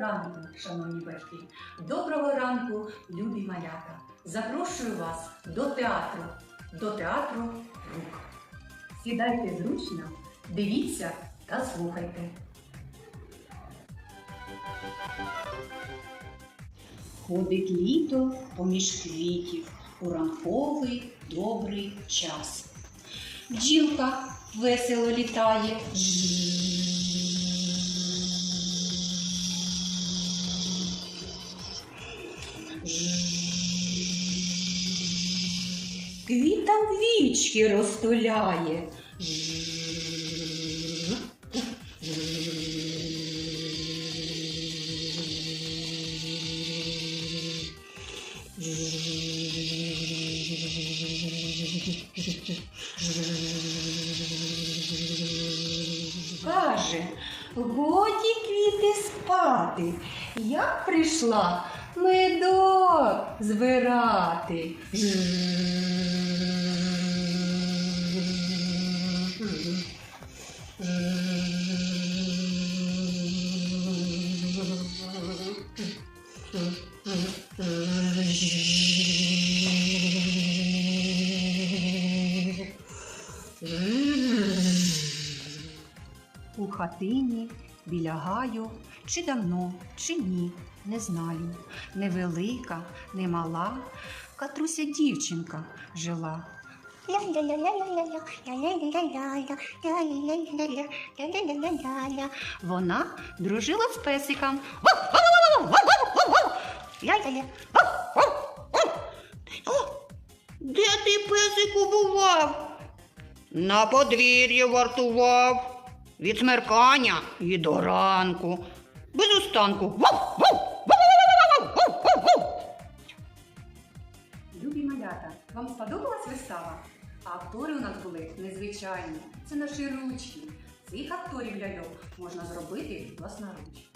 ранку, шановні батьки. Доброго ранку, любі малята. Запрошую вас до театру, до театру рук. Сідайте зручно, дивіться та слухайте. Ходить літо поміж квітів у ранковий добрий час. Бджілка весело літає. Квітам вічки розтуляє. Каже, годі квіти спати, я прийшла медок збирати. У хатині біля гаю, чи давно, чи ні, не знаю. Невелика, не мала, катруся дівчинка жила. Вона дружила з песиком. Де ти песику бував? На подвір'ї вартував. Від смеркання і до ранку. Без вов, вов, вов, вам сподобалась вистава? А актори у нас були незвичайні. Це наші ручки. Цих акторів ляльок можна зробити власноруч.